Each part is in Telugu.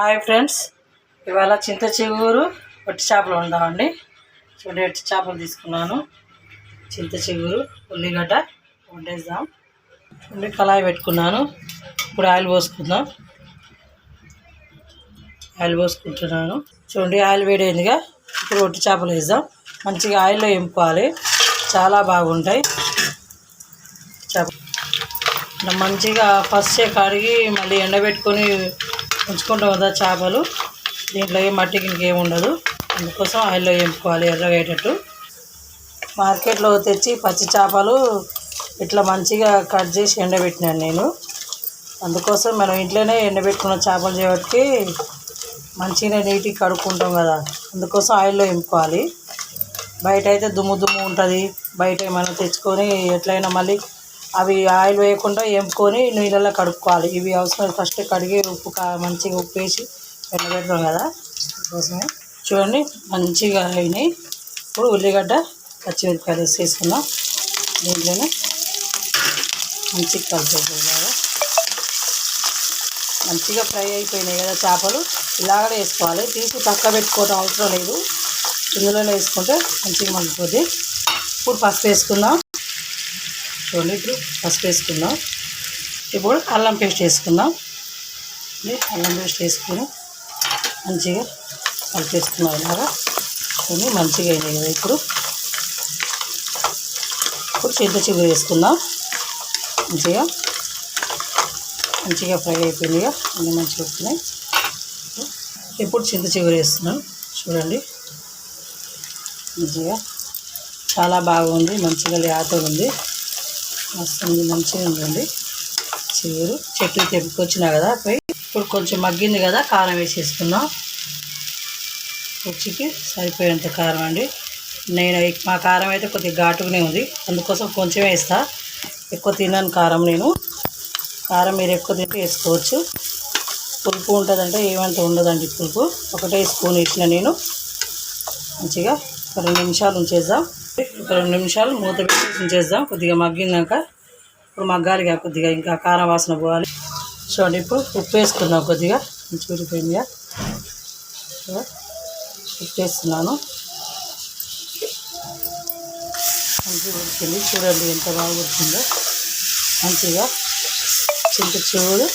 Hi friends. ఇవాళ చింత చిగురు వట్టి చేపలు వండామండి చూడండి వట్టి చేపలు తీసుకున్నాను. చింత చిగురు ఉల్లిగడ్డ వండేద్దాం. ఉండి కళాయి పెట్టుకున్నాను. ఇప్పుడు ఆయిల్ పోసుకుందాం. ఆయిల్ పోసుకుంటున్నాను. చూడండి ఆయిల్ వేడైందిగా. ఇప్పుడు వట్టి చేపలు వేద్దాం. మంచిగా ఆయిల్లో ఎంపుకోవాలి. చాలా బాగుంటాయి. చేప మంచిగా ఫస్ట్ కడిగి మళ్ళీ ఎండబెట్టుకొని ఉంచుకుంటాం కదా చేపలు. దీంట్లో ఏం మట్టికి ఇంకేం ఉండదు. అందుకోసం ఆయిల్లో వేపుకోవాలి ఎర్రగా అయ్యేటట్టు. మార్కెట్లో తెచ్చి పచ్చి చేపలు ఇట్లా మంచిగా కట్ చేసి ఎండబెట్టినాను నేను. అందుకోసం మనం ఇంట్లోనే ఎండబెట్టుకున్న చేపలు చేయబట్టి మంచిగా నీట్గా కడుక్కుంటాం కదా. అందుకోసం ఆయిల్లో వేపుకోవాలి బయట అయితే దుమ్ము దుమ్ము ఉంటుంది. బయట ఏమైనా తెచ్చుకొని ఎట్లయినా మళ్ళీ అవి ఆయిల్ వేయకుండా ఎంపుకొని నీళ్ళలో కడుక్కోవాలి. ఇవి అవసరం ఫస్ట్ కడిగి ఉప్పు కా మంచిగా ఉప్పు వేసి ఎండబెడతాం కదా కోసమే చూడండి మంచిగా అయినాయి. ఇప్పుడు ఉల్లిగడ్డ పచ్చిమిరపకాయలు వేసేసుకున్నాం దీంట్లోనే మంచిగా కలిసేలాగా మంచిగా ఫ్రై అయిపోయినాయి కదా చేపలు. ఇలాగనే వేసుకోవాలి. తీసి పక్క పెట్టుకోవడం అవసరం లేదు. ఇందులోనే వేసుకుంటే మంచిగా మగ్గిపోద్ది ఇప్పుడు పసుపు వేసుకుందాం. చూడండి. ఇప్పుడు పసుపు వేసుకుందాం. ఇప్పుడు అల్లం పేస్ట్ వేసుకుందాం. అల్లం పేస్ట్ వేసుకుని మంచిగా కలిపేసుకున్నాం ఇలాగా. కొన్ని మంచిగా అయినాయి కదా ఇప్పుడు. ఇప్పుడు చింత చిగురు వేసుకుందాం. మంచిగా. మంచిగా ఫ్రై అయిపోయిందిగా అన్నీ మంచిగా వస్తున్నాయి ఇప్పుడు చింత చిగురు వేస్తున్నాం. చూడండి. మంచిగా. చాలా బాగుంది. మంచిగా లేత ఉంది. మస్తుంది మంచిగా ఉందండి. చిగురు చెట్లు తెంపుకొచ్చినా కదా పోయి ఇప్పుడు కొంచెం మగ్గింది కదా కారం వేసేసుకున్నాం రుచికి సరిపోయేంత కారం అండి. నేను మా కారం అయితే కొద్దిగా ఘాటుగానే ఉంది. అందుకోసం కొంచెం వేస్తా. ఎక్కువ తిన్నాను కారం నేను. కారం మీరు ఎక్కువ తింటే వేసుకోవచ్చు. పులుపు ఉంటుందంటే ఏమంత ఉండదండి పులుపు. ఒకటే స్పూన్ ఇచ్చిన నేను. మంచిగా ఒక రెండు నిమిషాలు ఉంచేద్దాం. ఒక రెండు నిమిషాలు మూత పెట్టి చేద్దాం. కొద్దిగా మగ్గినాక ఇప్పుడు మగ్గాలి కదా కొద్దిగా ఇంకా కారం వాసన పోవాలి. చూడండి ఇప్పుడు ఉప్పు వేసుకున్నాం కొద్దిగా. చూడిపోయిందిగా ఉప్పు వేస్తున్నాను. మంచిగా ఉడికింది. చూడండి ఎంత బాగా ఉడికిందో. మంచిగా చింత చూడు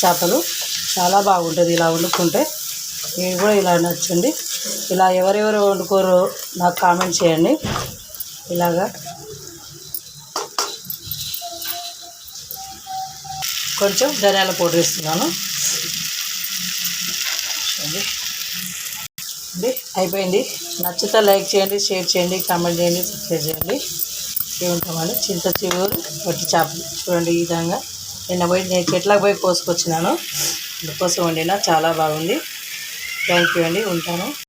చేపలు. చాలా బాగుంటుంది ఇలా వండుకుంటే. మీరు కూడా ఇలా నచ్చండి ఇలా ఎవరెవరు వండుకోరో నాకు కామెంట్ చేయండి. ఇలాగా. కొంచెం ధనియాల పౌడర్ ఇస్తున్నాను అయిపోయింది. నచ్చితే లైక్ చేయండి షేర్ చేయండి కామెంట్ చేయండి సబ్స్క్రైబ్ చేయండి. ఏముంటామండి? చింత చిగురు వట్టి చేపలు చూడండి ఈ విధంగా. నిన్న పోయి నేను చెట్లకు పోయి కోసుకొచ్చినాను. అందుకోసం వండినా చాలా బాగుంది. థ్యాంక్ యూ అండి ఉంటాను.